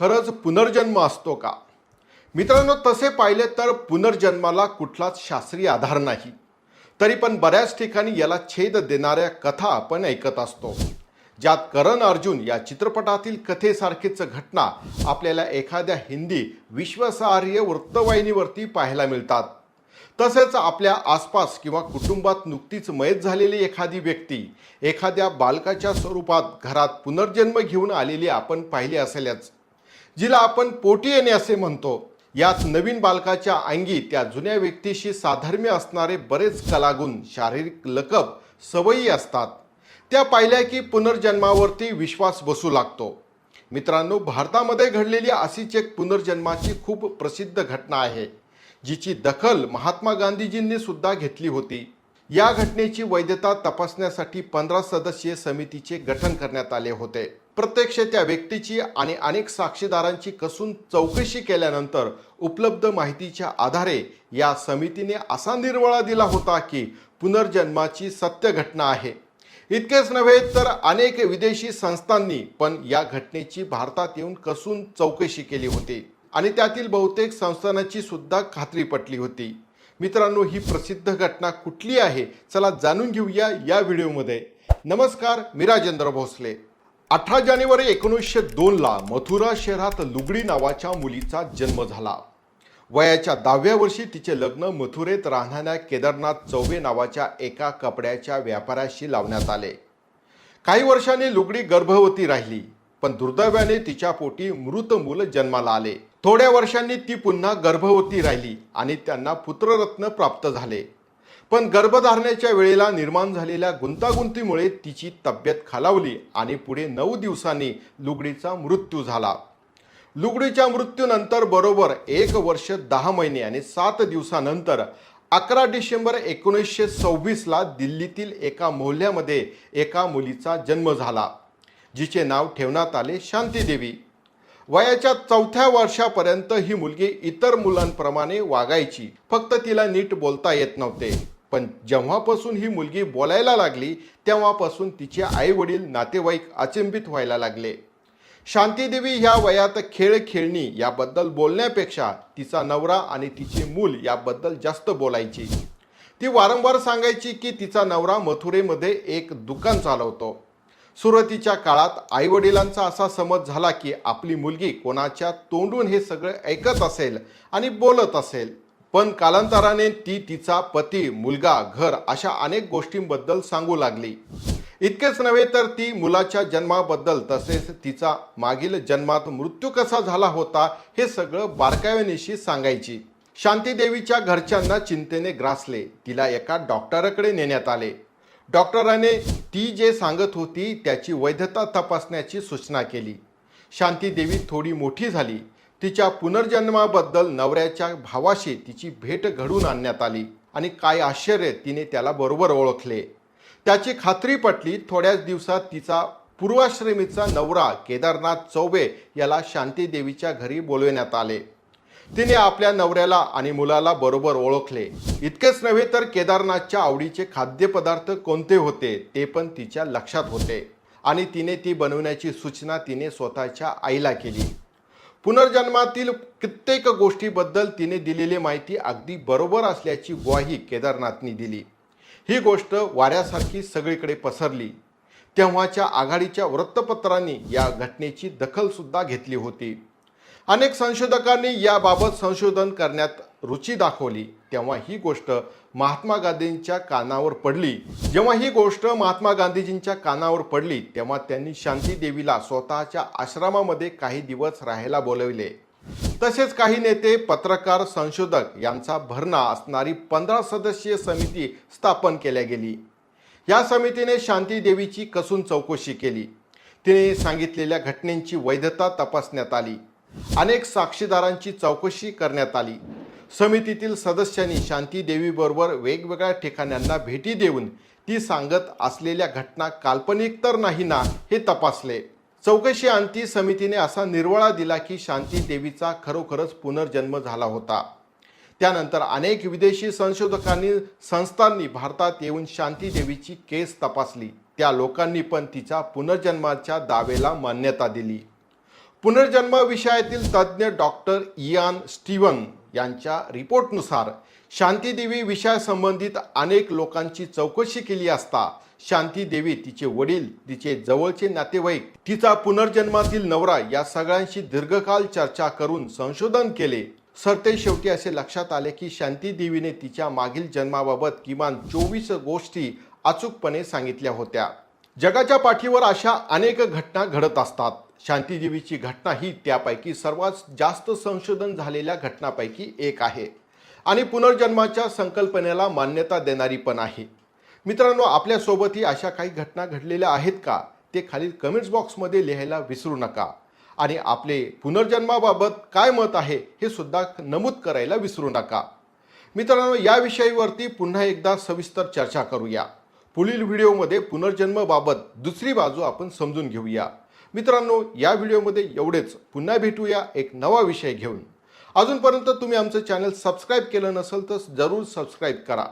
खरंच पुनर्जन्म असतो का? मित्रांनो तसे पाहिले तर पुनर्जन्माला कुठलाच शास्त्रीय आधार नाही. तरी पण बऱ्याच ठिकाणी याला छेद देणाऱ्या कथा आपण ऐकत असतो. ज्यात करण अर्जुन या चित्रपटातील कथेसारखीच घटना आपल्याला एखाद्या हिंदी विश्वासार्ह वृत्तवाहिनीवरती पाहायला मिळतात. तसेच आपल्या आसपास किंवा कुटुंबात नुकतीच मयत झालेली एखादी व्यक्ती एखाद्या बालकाच्या स्वरूपात घरात पुनर्जन्म घेऊन आलेली आपण पाहिली असेलच. जिला आपण पोटी येणे असे म्हणतो. यात नवीन बालकाच्या अंगी त्या जुन्या व्यक्तीशी साधर्म्य असणारे बरेच कलागुण शारीरिक लकब सवयी असतात. त्या पाहिल्या की पुनर्जन्मावरती विश्वास बसू लागतो. मित्रांनो भारतामध्ये घडलेली अशीच एक पुनर्जन्माची खूप प्रसिद्ध घटना आहे जिची दखल महात्मा गांधीजींनी सुद्धा घेतली होती. या घटनेची वैधता तपासण्यासाठी पंधरा सदस्यीय समितीचे गठन करण्यात आले होते. प्रत्यक्ष त्या व्यक्तीची आणि अनेक साक्षीदारांची कसून चौकशी केल्यानंतर उपलब्ध माहितीच्या आधारे या समितीने असा निर्वाळा दिला होता की पुनर्जन्माची सत्य घटना आहे. इतकेच नव्हे तर अनेक विदेशी संस्थांनी पण या घटनेची भारतात येऊन कसून चौकशी केली होती आणि त्यातील बहुतेक संस्थानांची सुद्धा खात्री पटली होती. मित्रांनो ही प्रसिद्ध घटना कुठली आहे? चला जाणून घेऊया या व्हिडिओमध्ये. नमस्कार मी राजेंद्र भोसले अठरा जानेवारी एकोणीसशे दोनला मथुरा शहरात लुगडी नावाच्या मुलीचा जन्म झाला. वयाच्या दहाव्या वर्षी तिचे लग्न मथुरेत राहणाऱ्या केदारनाथ चौबे नावाच्या एका कपड्याच्या व्यापाऱ्याशी लावण्यात आले. काही वर्षांनी लुगडी गर्भवती राहिली पण दुर्दैवाने तिच्या पोटी मृत मूल जन्माला आले. थोड्या वर्षांनी ती पुन्हा गर्भवती राहिली आणि त्यांना पुत्ररत्न प्राप्त झाले. पण गर्भधारणेच्या वेळेला निर्माण झालेल्या गुंतागुंतीमुळे तिची तब्येत खालावली आणि पुढे नऊ दिवसांनी लुगडीचा मृत्यू झाला. लुगडीच्या मृत्यूनंतर बरोबर एक वर्ष दहा महिने आणि सात दिवसानंतर अकरा डिसेंबर एकोणीसशे सव्वीसला दिल्लीतील एका मोहल्ल्यामध्ये एका मुलीचा जन्म झाला जिचे नाव ठेवण्यात आले शांतीदेवी वयाच्या चौथ्या वर्षापर्यंत ही मुलगी इतर मुलांप्रमाणे वागायची फक्त तिला नीट बोलता येत नव्हते. पण जेव्हापासून ही मुलगी बोलायला लागली तेव्हापासून तिचे आई वडील नातेवाईक अचंबित व्हायला लागले. शांतीदेवी ह्या वयात खेळ खेळणी याबद्दल बोलण्यापेक्षा तिचा नवरा आणि तिचे मूल याबद्दल जास्त बोलायची. ती वारंवार सांगायची की तिचा नवरा मथुरेमध्ये एक दुकान चालवतो. सुरुवातीच्या काळात आईवडिलांचा असा समज झाला की आपली मुलगी कोणाच्या तोंडून हे सगळं ऐकत असेल आणि बोलत असेल. पण कालांतराने ती तिचा पती मुलगा घर अशा अनेक गोष्टींबद्दल सांगू लागली. इतकेच नव्हे तर ती मुलाच्या जन्माबद्दल तसेच तिचा मागील जन्मात मृत्यू कसा झाला होता हे सगळं बारकाव्यानिशी सांगायची. शांतीदेवीच्या घरच्यांना चिंतेने ग्रासले. तिला एका डॉक्टराकडे नेण्यात आले. डॉक्टराने ती जे सांगत होती त्याची वैधता तपासण्याची सूचना केली. शांतीदेवी थोडी मोठी झाली. तिच्या पुनर्जन्माबद्दल नवऱ्याच्या भावाशी तिची भेट घडून आणण्यात आली आणि काय आश्चर्य तिने त्याला बरोबर ओळखले. त्याची खात्री पटली थोड्याच दिवसात तिचा पूर्वाश्रमीचा नवरा केदारनाथ चौबे याला शांतीदेवीच्या घरी बोलवण्यात आले. तिने आपल्या नवऱ्याला आणि मुलाला बरोबर ओळखले. इतकेच नव्हे तर केदारनाथच्या आवडीचे खाद्यपदार्थ कोणते होते ते पण तिच्या लक्षात होते आणि तिने ती बनवण्याची सूचना तिने स्वतःच्या आईला केली. पुनर्जन्मातील कित्येक गोष्टीबद्दल तिने दिलेली माहिती अगदी बरोबर असल्याची ग्वाही केदारनाथनी दिली. ही गोष्ट वाऱ्यासारखी सगळीकडे पसरली. तेव्हाच्या आघाडीच्या वृत्तपत्रांनी या घटनेची दखलसुद्धा घेतली होती. अनेक संशोधकांनी याबाबत संशोधन करण्यात रुची दाखवली. तेव्हा ही गोष्ट महात्मा गांधींच्या कानावर पडली. जेव्हा ही गोष्ट महात्मा गांधीजींच्या कानावर पडली तेव्हा त्यांनी शांती देवीला स्वतःच्या आश्रमामध्ये काही दिवस राहायला बोलवले. तसेच काही नेते पत्रकार संशोधक यांचा भरणा असणारी पंधरा सदस्यीय समिती स्थापन केल्या गेली. या समितीने शांती देवीची कसून चौकशी केली. तिने सांगितलेल्या घटनेची वैधता तपासण्यात आली. अनेक साक्षीदारांची चौकशी करण्यात आली. समितीतील सदस्यांनी शांती देवीबरोबर वेगवेगळ्या ठिकाणांना भेटी देऊन ती सांगत असलेल्या घटना काल्पनिक तर नाही ना हे तपासले. चौकशी अंती समितीने असा निर्वाळा दिला की शांती देवीचा खरोखरच पुनर्जन्म झाला होता. त्यानंतर अनेक विदेशी संशोधकांनी संस्थांनी भारतात येऊन शांती देवीची केस तपासली. त्या लोकांनी पण तिच्या पुनर्जन्माच्या दावेला मान्यता दिली. पुनर्जन्म विषयातील तज्ज्ञ डॉक्टर इयान स्टीवन यांच्या रिपोर्टनुसार शांतीदेवी विषयासंबंधित अनेक लोकांची चौकशी केली असता शांतीदेवी तिचे वडील तिचे जवळचे नातेवाईक तिचा पुनर्जन्मातील नवरा या सगळ्यांशी दीर्घकाल चर्चा करून संशोधन केले. सरते शेवटी असे लक्षात आले की शांती देवीने तिच्या मागील जन्माबाबत किमान चोवीस गोष्टी अचूकपणे सांगितल्या होत्या. जगाच्या पाठीवर अशा अनेक घटना घडत असतात. शांतीदेवीची घटना ही त्यापैकी सर्वात जास्त संशोधन झालेल्या घटनापैकी एक आहे. आणि पुनर्जन्माच्या संकल्पनेला मान्यता देणारी पण आहे. मित्रांनो आपल्यासोबतही अशा काही घटना घडलेल्या आहेत का? ते खालील कमेंट्स बॉक्समध्ये लिहायला विसरू नका. आणि आपले पुनर्जन्माबाबत काय मत आहे हे सुद्धा नमूद करायला विसरू नका. मित्रांनो या विषयावरती पुन्हा एकदा सविस्तर चर्चा करूया. पुढील व्हिडिओमध्ये पुनर्जन्माबाबत दुसरी बाजू आपण समजून घेऊया. मित्रांनो या व्हिडिओमध्ये एवढेच. पुन्हा भेटूया एक नवा विषय घेऊन. अजूनपर्यंत तुम्ही आमचं चॅनल सबस्क्राईब केलं नसेल तर जरूर सबस्क्राईब करा.